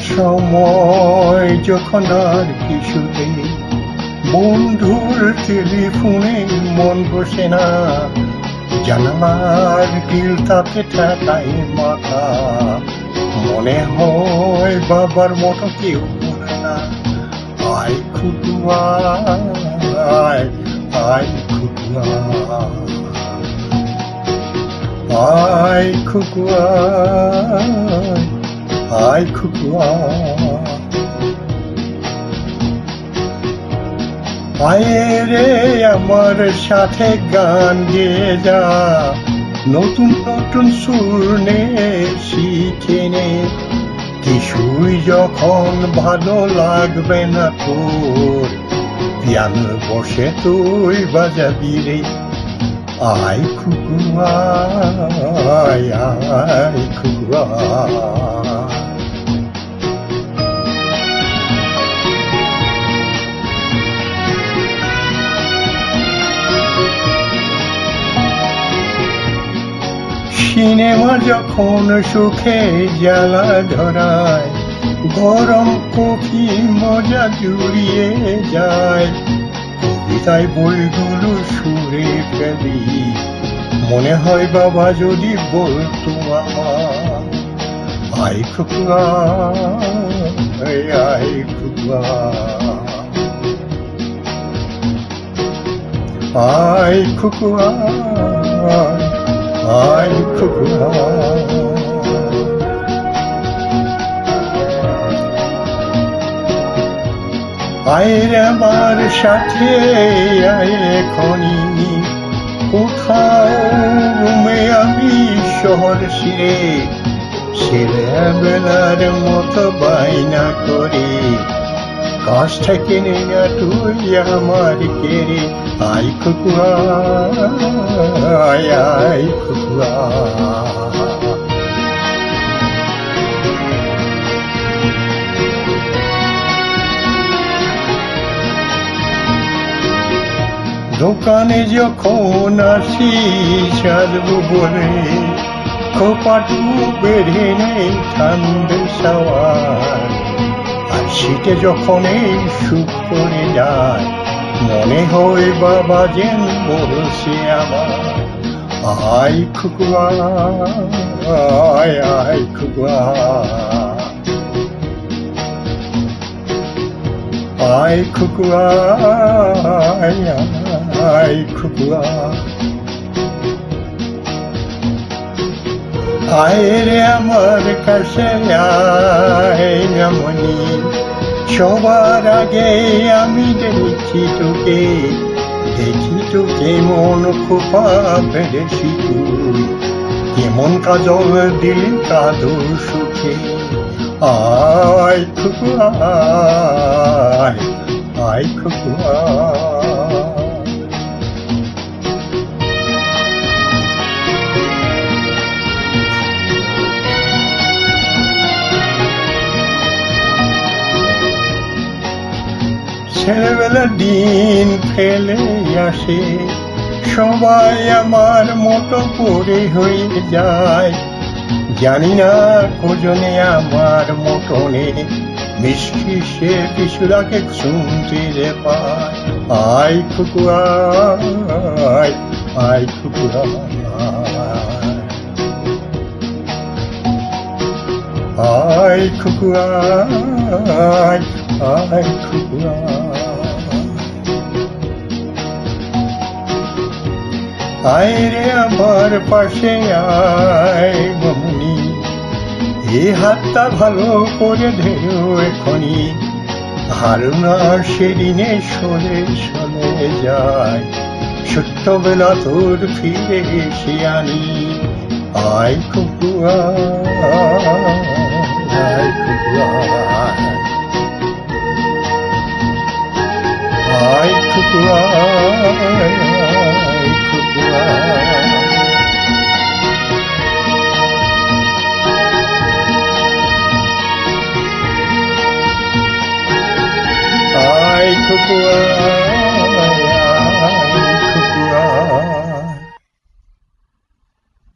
সময় যখন আর কিছুতে বন্ধুর টেলিফোনে মন বসে না। জানালার গিল তাতে ঠেকাই মাথা। মনে হয় বাবার মতো কেউ না। আয় খুটুয়া আয় আয় আয় খুকুয়া আয় খুকুয়া আয় রে আমার সাথে গান গেয়ে যা। নতুন নতুন সুর নে, শিখে নে। কিছুই যখন ভালো লাগবে না তোর, পিয়ানো বসে তুই বাজাবি রে। আয় খুকুয়া আয় খুকুয়া সিনেমা যখন সুখে জ্বালা ধরায়, গরম কফি মজা জুড়িয়ে যায়। কবিতায় বইগুলো সুরে ফেলি, মনে হয় বাবা যদি বলতো আই খুকুয়া আই খুকুয়া আই খুকুয়া আই খুকুয়া আয়ের আমার সাথে এখনই। কোথাও রুমে আমি শহর শিরে? ছেলেবেলার মতো বায়না করে কাছ থেকে নে না তুই আমার কেড়ে। আই খুকুয়া, আয় খুকুয়া। দোকানে যখন আসি, সাজবো বলে খোপাটু বেড়ে নেই ঠান্ডে আর শীতে যখন এই সুখ করে যায়, মনে হয় বাবা যেন বলছে আমার, আয় খুকুয়া আয় আয় খুকুয়া আয় খুকুয়া আয় আয় খুকুয়া আয় রে আমার কাছে, আয়, রমণী। সবার আগে আমি দেখি তোকে দেখি তোকে মন খোপা বেড়েছি তুই কেমন কাজল দিলি কাদু সুখে। আয় খুব আয় আয় খুকুয়া ছেলেবেলার দিন ফেলে আসে, সবাই আমার মতো করে হয়ে যায়। জানি না কোজনে আমার মতনে মিষ্টি সে পিছুলাকে শুনতে রে পায়। আয় খুকুয়া আয় আয় আয়। খুকুয়া আয় খুকুয়া আয় রে আমার পাশে আয় বমনি এ হাতটা ভালো করে ধেরো এখনই ধারণা সেদিনে সরে সরে যায়। ছোট্টবেলা তোর ফিরে এসে আনি। আয় খুকুয়া আয় খুকুয়া আয় খুকুয়া আয় খুকুয়া